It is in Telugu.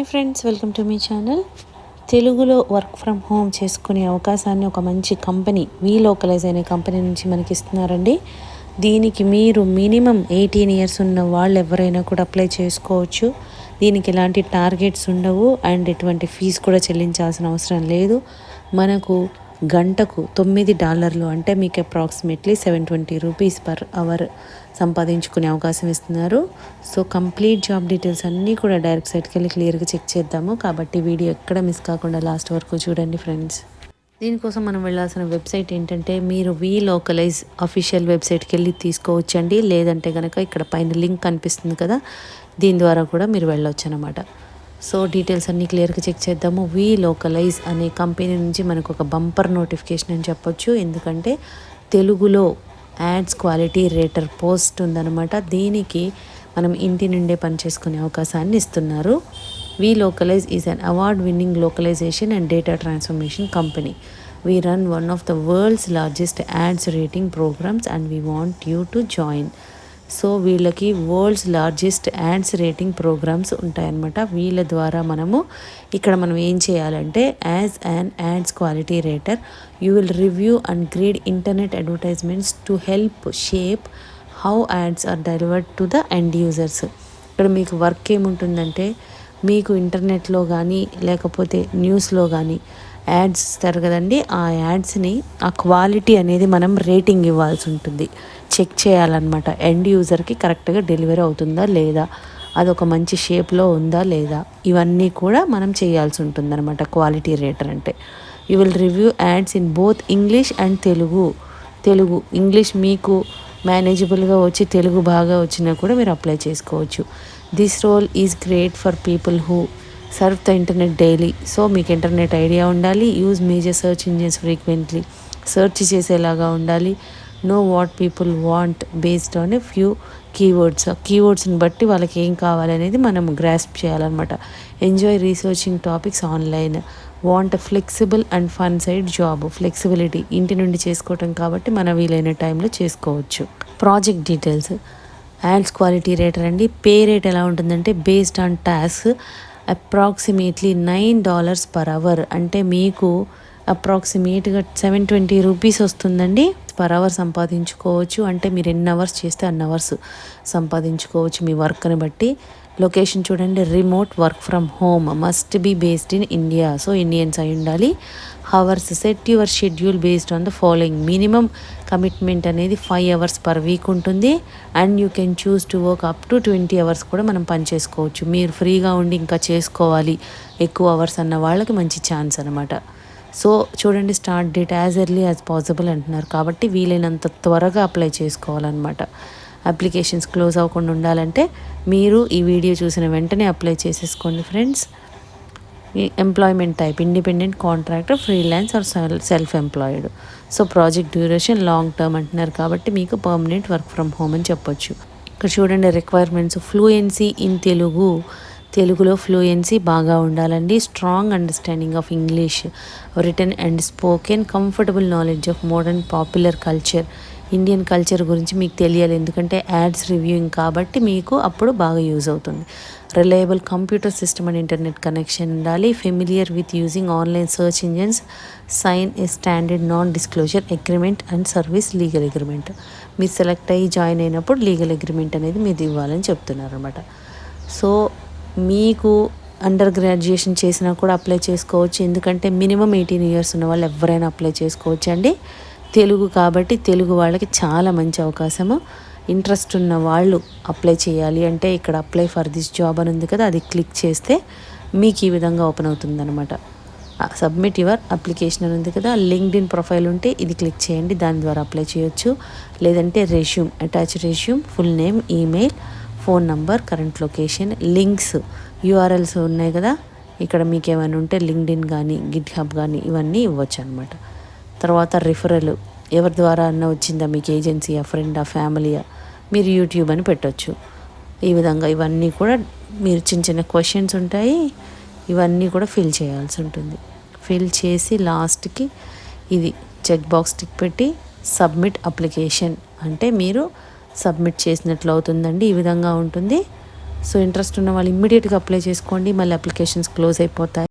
హాయ్ ఫ్రెండ్స్ వెల్కమ్ టు మీ ఛానల్. తెలుగులో వర్క్ ఫ్రమ్ హోమ్ చేసుకునే అవకాశాన్ని ఒక మంచి కంపెనీ వీ లోకలైజ్ అనే కంపెనీ నుంచి మనకి ఇస్తున్నారండి. దీనికి మీరు మినిమం ఎయిటీన్ ఇయర్స్ ఉన్న వాళ్ళు ఎవరైనా కూడా అప్లై చేసుకోవచ్చు. దీనికి ఎలాంటి టార్గెట్స్ ఉండవు అండ్ ఎటువంటి ఫీజు కూడా చెల్లించాల్సిన అవసరం లేదు. మనకు గంటకు తొమ్మిది డాలర్లు అంటే మీకు approximately seven twenty rupees per hour సంపాదించుకునే అవకాశం ఇస్తున్నారు. సో కంప్లీట్ జాబ్ డీటెయిల్స్ అన్నీ కూడా డైరెక్ట్ సైట్కి వెళ్ళి క్లియర్గా చెక్ చేద్దాము. కాబట్టి వీడియో ఎక్కడ మిస్ కాకుండా లాస్ట్ వరకు చూడండి ఫ్రెండ్స్ దీనికోసం మనం వెళ్ళాల్సిన వెబ్సైట్ ఏంటంటే మీరు వీ లోకలైజ్ అఫీషియల్ వెబ్సైట్కి వెళ్ళి తీసుకోవచ్చండి. లేదంటే కనుక ఇక్కడ పైన లింక్ కనిపిస్తుంది కదా దీని ద్వారా కూడా మీరు వెళ్ళొచ్చు అనమాట సో డీటెయిల్స్ అన్నీ క్లియర్గా చెక్ చేద్దాము. వీ లోకలైజ్ అనే కంపెనీ నుంచి మనకు ఒక బంపర్ నోటిఫికేషన్ అని చెప్పొచ్చు. ఎందుకంటే తెలుగులో యాడ్స్ క్వాలిటీ రేటర్ పోస్ట్ ఉందన్నమాట. దీనికి మనం ఇంటి నుండే పనిచేసుకునే అవకాశాన్ని ఇస్తున్నారు. We localize is an award winning localization and data transformation company we run one of the world's largest ads rating programs and we want you to join so వీళ్ళకి world's largest ads rating programs ఉంటాయన్నమాట. వీళ్ళ ద్వారా మనము ఇక్కడ మనం ఏం చేయాలంటే as an ads quality rater you will review and grade internet advertisements to help shape how ads are delivered to the end users. ఇక్కడ మీకు వర్క్ ఏముంటుందంటే మీకు ఇంటర్నెట్లో కానీ లేకపోతే న్యూస్లో కానీ యాడ్స్ ఇస్తారు కదండి. ఆ యాడ్స్ని ఆ క్వాలిటీ అనేది మనం రేటింగ్ ఇవ్వాల్సి ఉంటుంది. చెక్ చేయాలన్నమాట. ఎండ్ యూజర్కి కరెక్ట్గా డెలివరీ అవుతుందా లేదా? అదొక మంచి షేప్లో ఉందా లేదా? ఇవన్నీ కూడా మనం చేయాల్సి ఉంటుంది అనమాట క్వాలిటీ రేటర్ అంటే. You will review ads in both English and Telugu. Telugu English మీకు మేనేజబుల్గా వచ్చి తెలుగు బాగా వచ్చినా కూడా మీరు అప్లై చేసుకోవచ్చు. This role is great for people who serve the internet daily. So మీకు ఇంటర్నెట్ ఐడియా ఉండాలి. Use major search engines frequently. Search చేసేలాగా ఉండాలి. Know what people want based on a few keywords. కీవర్డ్స్ని బట్టి వాళ్ళకి ఏం కావాలనేది మనం గ్రాస్ప్ చేయాలన్నమాట. Enjoy researching topics online. Want flexible and fun side job. Flexibility. ఇంటి నుండి చేసుకోవటం కాబట్టి మన వీలైన టైంలో చేసుకోవచ్చు. Project details. Ads quality rater అండి పే రేట్ ఎలా ఉంటుందంటే based on task. Approximately nine dollars per hour అంటే మీకు అప్రాక్సిమేట్గా సెవెన్ ట్వంటీ రూపీస్ వస్తుందండి. పర్ అవర్ సంపాదించుకోవచ్చు. అంటే మీరు ఎన్ని అవర్స్ చేస్తే అన్ని అవర్స్ సంపాదించుకోవచ్చు మీ వర్క్ని బట్టి. లొకేషన్ చూడండి remote work from home must be based in India so Indians అయి ఉండాలి. Hours set your schedule based on the following minimum commitment అనేది ఫైవ్ అవర్స్ పర్ వీక్ ఉంటుంది. And you can choose to work up to twenty hours కూడా మనం పని చేసుకోవచ్చు. మీరు ఫ్రీగా ఉండి ఇంకా చేసుకోవాలి. ఎక్కువ అవర్స్ అన్న వాళ్ళకి మంచి ఛాన్స్ అనమాట సో చూడండి start date as early as possible అంటున్నారు. కాబట్టి వీలైనంత త్వరగా అప్లై చేసుకోవాలన్నమాట. అప్లికేషన్స్ క్లోజ్ అవ్వకుండా ఉండాలంటే మీరు ఈ వీడియో చూసిన వెంటనే అప్లై చేసేసుకోండి friends employment type independent contractor freelance or self employed so project duration long term అంటున్నారు కాబట్టి మీకు పర్మనెంట్ వర్క్ ఫ్రమ్ హోమ్ అని చెప్పొచ్చు. ఇక్కడ చూడండి రిక్వైర్మెంట్స్ ఫ్లూయెన్సీ ఇన్ తెలుగు తెలుగులో ఫ్లూయెన్సీ బాగా ఉండాలండి. Strong understanding of English written and spoken comfortable knowledge of modern popular culture Indian culture గురించి మీకు తెలియాలి. ఎందుకంటే యాడ్స్ రివ్యూయింగ్ కాబట్టి మీకు అప్పుడు బాగా యూజ్ అవుతుంది. Reliable computer system and internet connection ఉండాలి. Familiar with using online search engines sign a standard non disclosure agreement and service legal agreement మీరు సెలెక్ట్ అయ్యి జాయిన్ అయినప్పుడు లీగల్ అగ్రిమెంట్ అనేది మీరు ఇవ్వాలని చెప్తున్నారు అనమాట సో మీకు అండర్ గ్రాడ్యుయేషన్ చేసినా కూడా అప్లై చేసుకోవచ్చు. ఎందుకంటే మినిమం ఎయిటీన్ ఇయర్స్ ఉన్న వాళ్ళు ఎవరైనా అప్లై చేసుకోవచ్చు అండి తెలుగు కాబట్టి తెలుగు వాళ్ళకి చాలా మంచి అవకాశము. ఇంట్రెస్ట్ ఉన్న వాళ్ళు అప్లై చేయాలి అంటే ఇక్కడ అప్లై ఫర్ దిస్ జాబ్ అని ఉంది కదా అది క్లిక్ చేస్తే మీకు ఈ విధంగా ఓపెన్ అవుతుంది అనమాట సబ్మిట్ యువర్ అప్లికేషన్ అని ఉంది కదా లింక్డ్ ఇన్ ప్రొఫైల్ ఉంటే ఇది క్లిక్ చేయండి దాని ద్వారా అప్లై చేయొచ్చు. లేదంటే resume attach resume full name email phone number current location links URLs ఉన్నాయి కదా? ఇక్కడ మీకు ఏమైనా ఉంటే లింక్డ్ఇన్ కానీ గిట్ హబ్ కానీ ఇవన్నీ ఇవ్వచ్చు అనమాట తర్వాత రిఫరల్ ఎవరి ద్వారా అన్న వచ్చిందా మీకు ఏజెన్సీయా ఫ్రెండా ఫ్యామిలీయా మీరు యూట్యూబ్ అని పెట్టవచ్చు ఈ విధంగా ఇవన్నీ కూడా మీరు చిన్న చిన్న క్వశ్చన్స్ ఉంటాయి ఇవన్నీ కూడా ఫిల్ చేయాల్సి ఉంటుంది. ఫిల్ చేసి లాస్ట్కి ఇది చెక్ బాక్స్ టిక్ పెట్టి సబ్మిట్ అప్లికేషన్ అంటే మీరు సబ్మిట్ చేసినట్లు అవుతుందండి ఈ విధంగా ఉంటుంది. సో ఇంట్రెస్ట్ ఉన్న వాళ్ళు ఇమ్మీడియట్గా అప్లై చేసుకోండి మళ్ళీ అప్లికేషన్స్ క్లోజ్ అయిపోతాయి.